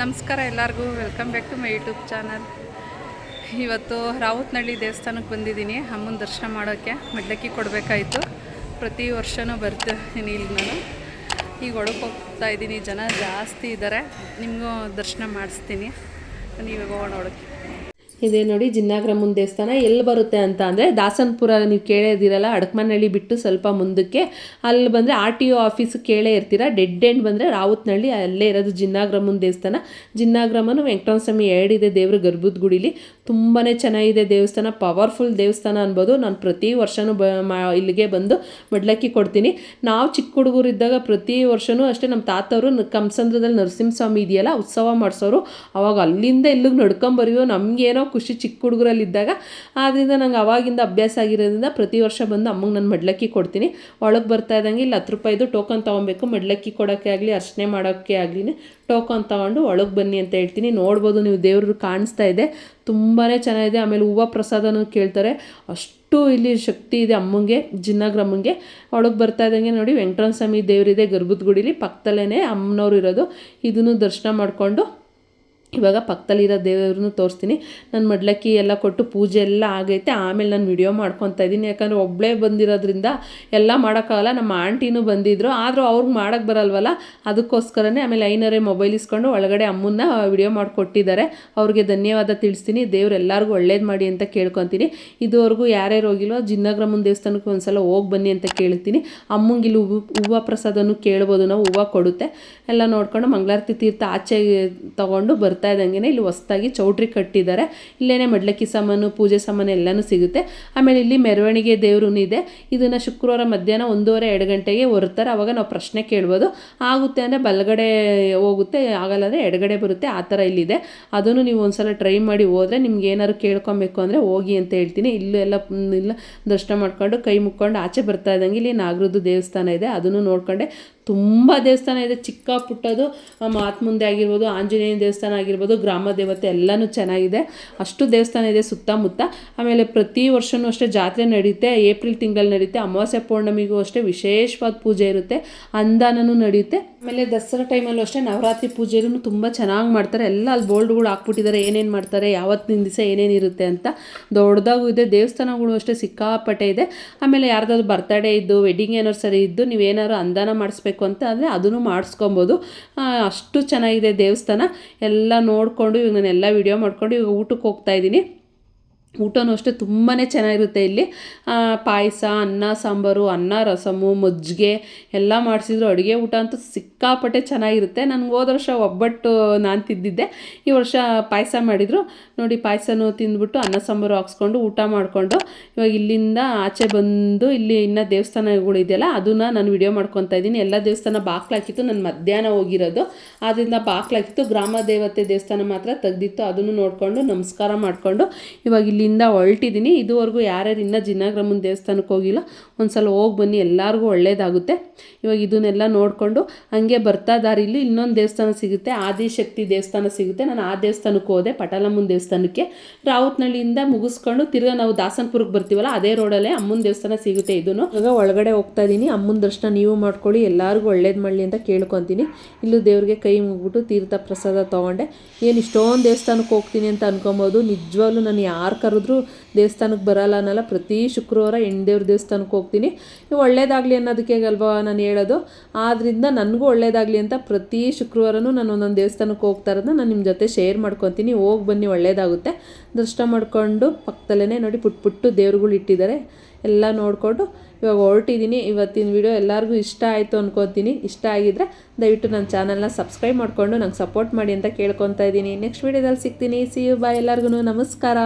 ನಮಸ್ಕಾರ ಎಲ್ಲರಿಗೂ. Welcome back to my YouTube channel ಇವತ್ತು ರಾವತ್ನಳ್ಳಿ ದೇವಸ್ಥಾನಕ್ಕೆ ಬಂದಿದ್ದೀನಿ. ಅಮ್ಮನ ದರ್ಶನ ಮಾಡೋಕ್ಕೆ ಮೆಡ್ಲಕ್ಕಿ ಕೊಡಬೇಕಾಯಿತು. ಪ್ರತಿ ವರ್ಷವೂ ಬರ್ತೀನಿ ಇಲ್ಲಿ ನಾನು. ಈಗ ಒಳಗೆ ಹೋಗ್ತಾ ಇದ್ದೀನಿ. ಜನ ಜಾಸ್ತಿ ಇದ್ದಾರೆ. ನಿಮಗೂ ದರ್ಶನ ಮಾಡಿಸ್ತೀನಿ. ನೀವು ಹೋಗೋಣ ಒಳಗೆ ಇದೆ ನೋಡಿ ಜಿನ್ನಾಗ್ರಮ್ಮನ ದೇವಸ್ಥಾನ. ಎಲ್ಲಿ ಬರುತ್ತೆ ಅಂತ ಅಂದರೆ, ದಾಸನಪುರ ನೀವು ಕೇಳಿದಿರಲ್ಲ, ಅಡಕಮನಹಳ್ಳಿ ಬಿಟ್ಟು ಸ್ವಲ್ಪ ಮುಂದಕ್ಕೆ. ಅಲ್ಲಿ ಬಂದರೆ ಆರ್ ಟಿ ಒ ಆಫೀಸ್ ಕೇಳೇ ಇರ್ತೀರ? ಡೆಡ್ ಎಂಡ್ ಬಂದರೆ ರಾವುತ್ನಹಳ್ಳಿ, ಅಲ್ಲೇ ಇರೋದು ಜಿನ್ನಾಗ್ರಮ್ಮನ ದೇವಸ್ಥಾನ. ಜಿನ್ನಾಗ್ರಮ್ಮನು ವೆಂಕಟರಮಣ ಸ್ವಾಮಿ ಎರಡಿದೆ ದೇವ್ರ ಗರ್ಭದ ಗುಡಿಲಿ ತುಂಬಾ ಚೆನ್ನಾಗಿದೆ ದೇವಸ್ಥಾನ, ಪವರ್ಫುಲ್ ದೇವಸ್ಥಾನ ಅನ್ಬೋದು. ನಾನು ಪ್ರತಿ ವರ್ಷವೂ ಬ ಇಲ್ಲಿಗೆ ಬಂದು ಮಡ್ಲಕ್ಕಿ ಕೊಡ್ತೀನಿ. ನಾವು ಚಿಕ್ಕ ಹುಡುಗರಿದ್ದಾಗ ಪ್ರತಿ ವರ್ಷವೂ ಅಷ್ಟೇ ನಮ್ಮ ತಾತವರು ಕಂಸಂದ್ರದಲ್ಲಿ ನರಸಿಂಹಸ್ವಾಮಿ ಇದೆಯಲ್ಲ, ಉತ್ಸವ ಮಾಡಿಸೋರು. ಅವಾಗ ಅಲ್ಲಿಂದ ಇಲ್ಲಿಗೆ ನಡ್ಕೊಂಬರಿಯೋ ನಮಗೇನೋ ಖುಷಿ ಚಿಕ್ಕ ಹುಡುಗರಲ್ಲಿದ್ದಾಗ ಆದ್ದರಿಂದ ನಂಗೆ ಅವಾಗಿಂದ ಅಭ್ಯಾಸ ಆಗಿರೋದ್ರಿಂದ ಪ್ರತಿ ವರ್ಷ ಬಂದು ಅಮ್ಮಂಗೆ ನಾನು ಮಡ್ಲಕ್ಕಿ ಕೊಡ್ತೀನಿ. ಒಳಗೆ ಬರ್ತಾ ಇದ್ದಂಗೆ ಇಲ್ಲಿ ಹತ್ತು ರೂಪಾಯಿದು ಟೋಕನ್ ತೊಗೊಬೇಕು, ಮಡ್ಲಕ್ಕಿ ಕೊಡೋಕ್ಕೆ ಆಗಲಿ ಅರ್ಚನೆ ಮಾಡೋಕ್ಕೆ ಆಗಲಿ ಟೋಕನ್ ತೊಗೊಂಡು ಒಳಗೆ ಬನ್ನಿ ಅಂತ ಹೇಳ್ತೀನಿ. ನೋಡ್ಬೋದು ನೀವು ದೇವರು ಕಾಣಿಸ್ತಾ ಇದೆ. ತುಂಬಾ ಚೆನ್ನಾಗಿದೆ. ಆಮೇಲೆ ಹೂವು ಪ್ರಸಾದನೂ ಕೇಳ್ತಾರೆ. ಅಷ್ಟು ಇಲ್ಲಿ ಶಕ್ತಿ ಇದೆ ಅಮ್ಮಂಗೆ ಜಿನ್ನಾಗ್ರಮ್ಮಂಗೆ ಒಳಗೆ ಬರ್ತಾ ಇದ್ದಂಗೆ ನೋಡಿ ವೆಂಕಟರಮಣ ಸ್ವಾಮಿ ದೇವರಿದೆ ಗರ್ಭದ ಗುಡಿಲಿ ಪಕ್ಕದಲ್ಲೇ ಅಮ್ಮನವ್ರು ಇರೋದು. ಇದನ್ನು ದರ್ಶನ ಮಾಡಿಕೊಂಡು ಇವಾಗ ಪಕ್ಕದಲ್ಲಿರೋ ದೇವ್ರನ್ನೂ ತೋರಿಸ್ತೀನಿ. ನಾನು ಮಡ್ಲಕ್ಕಿ ಎಲ್ಲ ಕೊಟ್ಟು ಪೂಜೆ ಎಲ್ಲ ಆಗೈತೆ. ಆಮೇಲೆ ನಾನು ವಿಡಿಯೋ ಮಾಡ್ಕೊತಾ ಇದ್ದೀನಿ. ಯಾಕಂದರೆ ಒಬ್ಬಳೇ ಬಂದಿರೋದ್ರಿಂದ ಎಲ್ಲ ಮಾಡೋಕ್ಕಾಗಲ್ಲ. ನಮ್ಮ ಆಂಟಿನೂ ಬಂದಿದ್ದರು ಆದರೂ ಅವ್ರಿಗೆ ಮಾಡೋಕ್ಕೆ ಬರಲ್ವಲ್ಲ? ಅದಕ್ಕೋಸ್ಕರನೇ ಆಮೇಲೆ ಐನರೇ ಮೊಬೈಲ್ ಇಸ್ಕೊಂಡು ಒಳಗಡೆ ಅಮ್ಮನ್ನ ವಿಡಿಯೋ ಮಾಡಿಕೊಟ್ಟಿದ್ದಾರೆ. ಅವ್ರಿಗೆ ಧನ್ಯವಾದ ತಿಳಿಸ್ತೀನಿ. ದೇವ್ರು ಎಲ್ಲರಿಗೂ ಒಳ್ಳೇದು ಮಾಡಿ ಅಂತ ಕೇಳ್ಕೊತೀನಿ. ಇದುವರೆಗೂ ಯಾರ್ಯಾರು ಹೋಗಿಲ್ವೋ ಜಿನ್ನಗ್ರಮ್ಮನ ದೇವಸ್ಥಾನಕ್ಕೆ ಒಂದ್ಸಲ ಹೋಗಿ ಬನ್ನಿ ಅಂತ ಕೇಳ್ತೀನಿ. ಅಮ್ಮಂಗೆ ಇಲ್ಲಿ ಹೂವು ಹೂವು ಪ್ರಸಾದನೂ ಕೇಳ್ಬೋದು. ನಾವು ಹೂವು ಕೊಡುತ್ತೆ. ಎಲ್ಲ ನೋಡ್ಕೊಂಡು ಮಂಗಳಾರತಿ ತೀರ್ಥ ಆಚೆ ತಗೊಂಡು ಬರ್ತಾ ಇದ್ದಂಗೆ ಇಲ್ಲಿ ಹೊಸ್ದಾಗಿ ಚೌಟ್ರಿ ಕಟ್ಟಿದ್ದಾರೆ. ಇಲ್ಲೇನೆ ಮಡ್ಲಕ್ಕಿ ಸಾಮಾನು, ಪೂಜೆ ಸಾಮಾನು ಎಲ್ಲನೂ ಸಿಗುತ್ತೆ. ಆಮೇಲೆ ಇಲ್ಲಿ ಮೆರವಣಿಗೆ ದೇವ್ರೂ ಇದೆ. ಇದನ್ನು ಶುಕ್ರವಾರ ಮಧ್ಯಾಹ್ನ ಒಂದೂವರೆ, ಎರಡು ಗಂಟೆಗೆ ಹೊರ್ತಾರೆ ಅವಾಗ ನಾವು ಪ್ರಶ್ನೆ ಕೇಳ್ಬೋದು. ಆಗುತ್ತೆ ಅಂದರೆ ಬಲಗಡೆ ಹೋಗುತ್ತೆ, ಆಗಲ್ಲ ಅಂದರೆ ಎಡಗಡೆ ಬರುತ್ತೆ. ಆ ಥರ ಇಲ್ಲಿದೆ. ಅದನ್ನು ನೀವು ಒಂದ್ಸಲ ಟ್ರೈ ಮಾಡಿ ಹೋದರೆ ನಿಮ್ಗೆ ಏನಾದ್ರು ಕೇಳ್ಕೊಬೇಕು ಅಂದರೆ ಹೋಗಿ ಅಂತ ಹೇಳ್ತೀನಿ. ಇಲ್ಲೂ ಎಲ್ಲ ಇಲ್ಲ ದರ್ಶನ ಮಾಡ್ಕೊಂಡು, ಕೈ ಮುಕ್ಕೊಂಡು ಆಚೆ ಬರ್ತಾ ಇದ್ದಂಗೆ ಇಲ್ಲಿ ನಾಗರದ್ದು ದೇವಸ್ಥಾನ ಇದೆ. ಅದನ್ನು ನೋಡ್ಕೊಂಡೆ ತುಂಬ ದೇವಸ್ಥಾನ ಇದೆ. ಚಿಕ್ಕ ಪುಟ್ಟದು ಮುಂದೆ ಆಗಿರ್ಬೋದು ಆಂಜನೇಯ ದೇವಸ್ಥಾನ ಆಗಿರ್ಬೋದು, ಗ್ರಾಮ ದೇವತೆ ಎಲ್ಲನೂ ಚೆನ್ನಾಗಿದೆ. ಅಷ್ಟು ದೇವಸ್ಥಾನ ಇದೆ ಸುತ್ತಮುತ್ತ. ಆಮೇಲೆ ಪ್ರತಿ ವರ್ಷವೂ ಅಷ್ಟೇ ಜಾತ್ರೆ ನಡೆಯುತ್ತೆ ಏಪ್ರಿಲ್ ತಿಂಗಳಲ್ಲಿ ನಡೆಯುತ್ತೆ ಅಮಾವಾಸ್ಯೆ ಪೌರ್ಣಮಿಗೂ ಅಷ್ಟೇ ವಿಶೇಷವಾದ ಪೂಜೆ ಇರುತ್ತೆ. ಅಂದಾನೂ ನಡೆಯುತ್ತೆ ಆಮೇಲೆ ದಸರಾ ಟೈಮಲ್ಲೂ ಅಷ್ಟೇ ನವರಾತ್ರಿ ಪೂಜೆನೂ ತುಂಬ ಚೆನ್ನಾಗಿ ಮಾಡ್ತಾರೆ. ಎಲ್ಲ ಅಲ್ಲಿ ಬೋಲ್ಡ್ಗಳು ಹಾಕ್ಬಿಟ್ಟಿದ್ದಾರೆ ಏನೇನು ಮಾಡ್ತಾರೆ? ಯಾವತ್ತಿನ ದಿವಸ ಏನೇನಿರುತ್ತೆ ಅಂತ. ದೊಡ್ಡದಾಗೂ ಇದೆ. ದೇವಸ್ಥಾನಗಳು ಅಷ್ಟೇ ಸಿಕ್ಕಾಪಟ್ಟೆ ಇದೆ. ಆಮೇಲೆ ಯಾರ್ದಾದ್ರು ಬರ್ತಡೇ ಇದ್ದು ವೆಡ್ಡಿಂಗ್ ಸರಿ ಇದ್ದು, ನೀವೇನಾದ್ರು ಅಂದಾನ ಮಾಡಿಸ್ಬೇಕು ಅಂತ ಅಂದರೆ ಅದನ್ನು ಮಾಡಿಸ್ಕೊಬೋದು. ಅಷ್ಟು ಚೆನ್ನಾಗಿದೆ ದೇವಸ್ಥಾನ. ಎಲ್ಲ ನೋಡಿಕೊಂಡು ಇವಾಗ ನಾನು ಎಲ್ಲ ವೀಡಿಯೋ ಮಾಡ್ಕೊಂಡು ಇವಾಗ ಊಟಕ್ಕೆ ಹೋಗ್ತಾ ಊಟನೂ ಅಷ್ಟೇ ತುಂಬಾ ಚೆನ್ನಾಗಿರುತ್ತೆ ಇಲ್ಲಿ. ಪಾಯಸ, ಅನ್ನ, ಸಾಂಬಾರು, ಅನ್ನ, ರಸಮು, ಮಜ್ಜಿಗೆ ಎಲ್ಲ ಮಾಡಿಸಿದ್ರು ಅಡುಗೆ ಊಟ ಅಂತೂ ಸಿಕ್ಕಾಪಟ್ಟೆ ಚೆನ್ನಾಗಿರುತ್ತೆ. ನನಗೆ ಹೋದ ವರ್ಷ ಒಬ್ಬಟ್ಟು ನಾನು ತಿದ್ದಿದ್ದೆ ಈ ವರ್ಷ ಪಾಯಸ ಮಾಡಿದರು. ನೋಡಿ, ಪಾಯಸನೂ ತಿಂದ್ಬಿಟ್ಟು ಅನ್ನ, ಸಾಂಬಾರು ಹಾಕ್ಸ್ಕೊಂಡು ಊಟ ಮಾಡಿಕೊಂಡು ಇವಾಗ ಇಲ್ಲಿಂದ ಆಚೆ ಬಂದು ಇಲ್ಲಿ ಇನ್ನೂ ದೇವಸ್ಥಾನಗಳಿದೆಯಲ್ಲ ಅದನ್ನು ನಾನು ವಿಡಿಯೋ ಮಾಡ್ಕೊತಾ ಇದ್ದೀನಿ. ಎಲ್ಲ ದೇವಸ್ಥಾನ ಬಾಕ್ಲಾಕಿತ್ತು ನಾನು ಮಧ್ಯಾಹ್ನ ಹೋಗಿರೋದು. ಆದ್ದರಿಂದ ಬಾಕ್ಲಾಕಿತ್ತು ಗ್ರಾಮ ದೇವತೆ ದೇವಸ್ಥಾನ ಮಾತ್ರ ತೆಗ್ದಿತ್ತು. ಅದನ್ನು ನೋಡಿಕೊಂಡು ನಮಸ್ಕಾರ ಮಾಡಿಕೊಂಡು ಇವಾಗ ಇಲ್ಲಿಂದ ಹೊರಟಿದ್ದೀನಿ. ಇದುವರೆಗೂ ಯಾರ್ಯಾರು ಇನ್ನೂ ಜಿನ್ನಾಗ್ರಮ್ಮನ ದೇವಸ್ಥಾನಕ್ಕೆ ಹೋಗಿಲ್ಲ. ಒಂದು ಸಲ ಹೋಗಿ ಬನ್ನಿ, ಎಲ್ಲರಿಗೂ ಒಳ್ಳೇದಾಗುತ್ತೆ. ಇವಾಗ ಇದನ್ನೆಲ್ಲ ನೋಡಿಕೊಂಡು ಹಂಗೆ ಬರ್ತಾ ದಾರಿಲಿ ಇನ್ನೊಂದು ದೇವಸ್ಥಾನ ಸಿಗುತ್ತೆ. ಆದಿಶಕ್ತಿ ದೇವಸ್ಥಾನ ಸಿಗುತ್ತೆ. ನಾನು ಆ ದೇವಸ್ಥಾನಕ್ಕೆ ಹೋದೆ, ಪಟಾಲಮ್ಮನ ದೇವಸ್ಥಾನಕ್ಕೆ. ರಾವತ್ನಳ್ಳಿಯಿಂದ ಮುಗಿಸ್ಕೊಂಡು ತಿರ್ಗಾ ನಾವು ದಾಸನಪುರಕ್ಕೆ ಬರ್ತೀವಲ್ಲ, ಅದೇ ರೋಡಲ್ಲೇ ಅಮ್ಮನ ದೇವಸ್ಥಾನ ಸಿಗುತ್ತೆ ಇದನ್ನು ಇವಾಗ ಒಳಗಡೆ ಹೋಗ್ತಾ ಇದ್ದೀನಿ ಅಮ್ಮನ ದರ್ಶನ ನೀವು ಮಾಡ್ಕೊಳ್ಳಿ, ಎಲ್ಲರಿಗೂ ಒಳ್ಳೇದು ಮಾಡಲಿ ಅಂತ ಕೇಳ್ಕೊತೀನಿ. ಇಲ್ಲೂ ದೇವ್ರಿಗೆ ಕೈ ಮುಗ್ಬಿಟ್ಟು ತೀರ್ಥ ಪ್ರಸಾದ ತೊಗೊಂಡೆ. ಏನು ಇಷ್ಟೊಂದು ದೇವಸ್ಥಾನಕ್ಕೆ ಹೋಗ್ತೀನಿ ಅಂತ ಅನ್ಕೊಬೋದು. ನಿಜವಾಗ್ಲೂ ನಾನು ಯಾರು ದೇವಸ್ಥಾನಕ್ಕೆ ಬರಲ್ಲ ಅನ್ನಲ್ಲ, ಪ್ರತಿ ಶುಕ್ರವಾರ ಹೆಣ್ದೇವ್ರ ದೇವಸ್ಥಾನಕ್ಕೆ ಹೋಗ್ತೀನಿ. ಒಳ್ಳೇದಾಗಲಿ ಅನ್ನೋದಕ್ಕೆ ಅಲ್ವಾ ನಾನು ಹೇಳೋದು. ಆದ್ದರಿಂದ ನನಗೂ ಒಳ್ಳೇದಾಗಲಿ ಅಂತ ಪ್ರತಿ ಶುಕ್ರವಾರನೂ ನಾನು ಒಂದೊಂದು ದೇವಸ್ಥಾನಕ್ಕೆ ಹೋಗ್ತಾ ಇರೋದನ್ನ ನಾನು ನಿಮ್ಮ ಜೊತೆ ಶೇರ್ ಮಾಡ್ಕೊತೀನಿ. ಹೋಗಿ ಬನ್ನಿ, ಒಳ್ಳೇದಾಗುತ್ತೆ. ದರ್ಶನ ಮಾಡಿಕೊಂಡು ಪಕ್ಕದಲ್ಲೇ ನೋಡಿ ಪುಟ್ ಪುಟ್ಟು ದೇವ್ರುಗಳು ಇಟ್ಟಿದ್ದಾರೆ. ಎಲ್ಲ ನೋಡಿಕೊಂಡು ಇವಾಗ ಹೊರಟಿದ್ದೀನಿ. ಇವತ್ತಿನ ವಿಡಿಯೋ ಎಲ್ಲರಿಗೂ ಇಷ್ಟ ಆಯಿತು ಅನ್ಕೋತೀನಿ. ಇಷ್ಟ ಆಗಿದ್ರೆ ದಯವಿಟ್ಟು ನನ್ನ ಚಾನಲ್ನ ಸಬ್ಸ್ಕ್ರೈಬ್ ಮಾಡಿಕೊಂಡು ನಂಗೆ ಸಪೋರ್ಟ್ ಮಾಡಿ ಅಂತ ಕೇಳ್ಕೊತಾ ಇದ್ದೀನಿ. ನೆಕ್ಸ್ಟ್ ವೀಡಿಯೋದಲ್ಲಿ ಸಿಗ್ತೀನಿ. ಸಿ ಯು ಬಾಯ್ ಎಲ್ಲರಿಗೂ ನಮಸ್ಕಾರ.